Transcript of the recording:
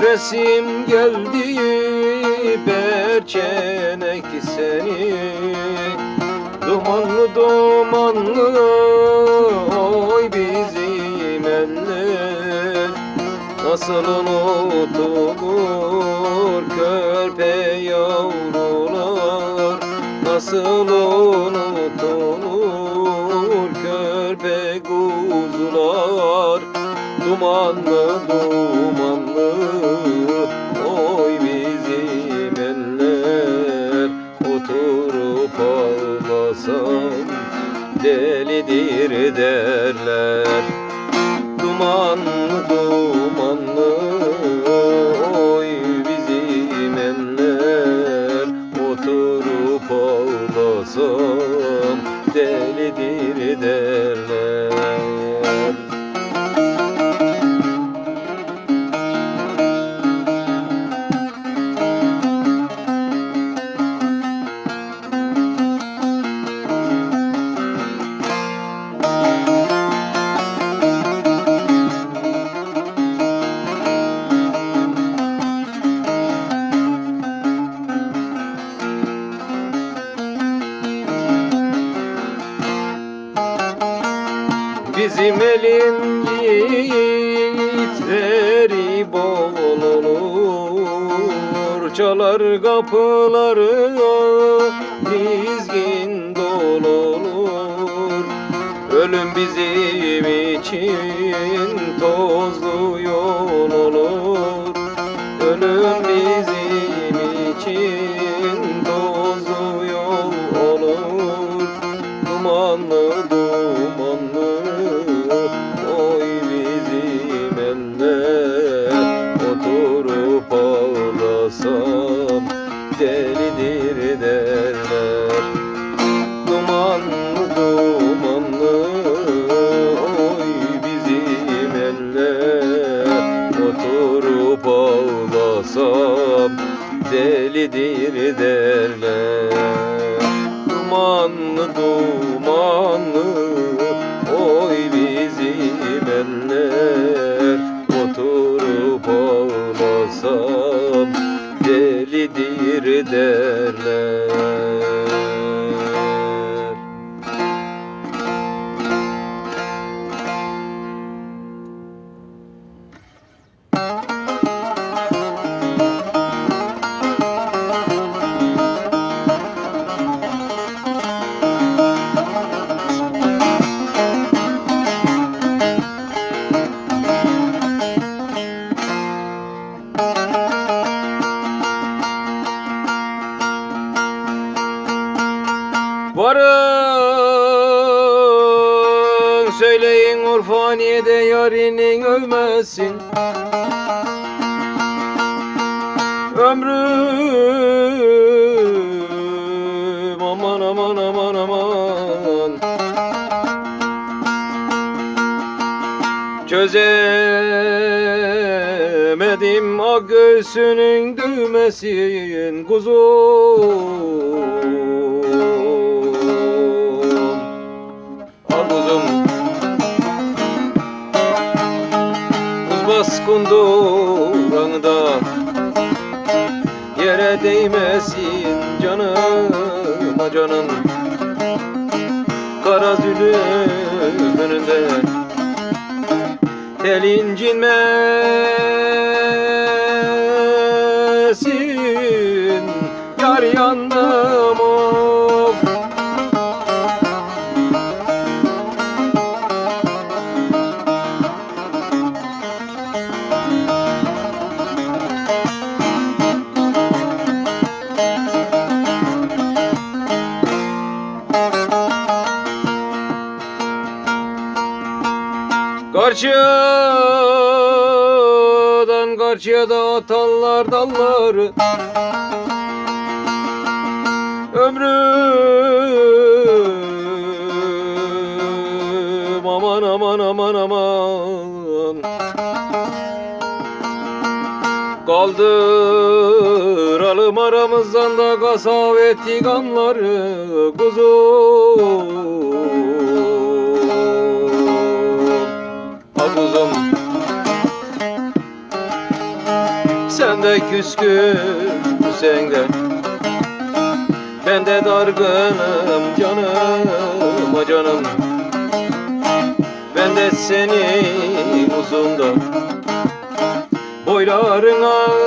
Hevesim geldi berçenek seni. Dumanlı dumanlı oy bizim eller Nasıl unutulur körpe yavrular Nasıl unutulur Dumanlı dumanlı oy bizim eller. Oturup ağlasam delidir derler. Dumanlı dumanlı oy bizim eller. Oturup ağlasam delidir derler Bizim elin yiğitleri bol olur Çalar kapıları dizgin dolu olur Ölüm bizim için tozlu yol olur. Ölüm bizim için tozlu yol olur. Dumanlı ağlasam delidir derler. Dumanlı dumanlı oy bizim eller Oturup ağlasam delidir derler Varın söyleyin Urfaniye'de yarinin ölmesin Ömrüm aman aman aman aman. Çözemedim ak göğsünün düğmesin kuzum Kuz baskın durağında Yere değmesin canıma canım Kara zülüm önünde. Tel incinmesin Karşıdan karşıya da atarlar dalları. Ömrüm aman aman aman aman. Kaldıralım aramızdan da kasaveti gamları kuzum Ha kuzum Ben de küskün senden Ben de dargınım canım canım. Ben de senin uzun da Boylarına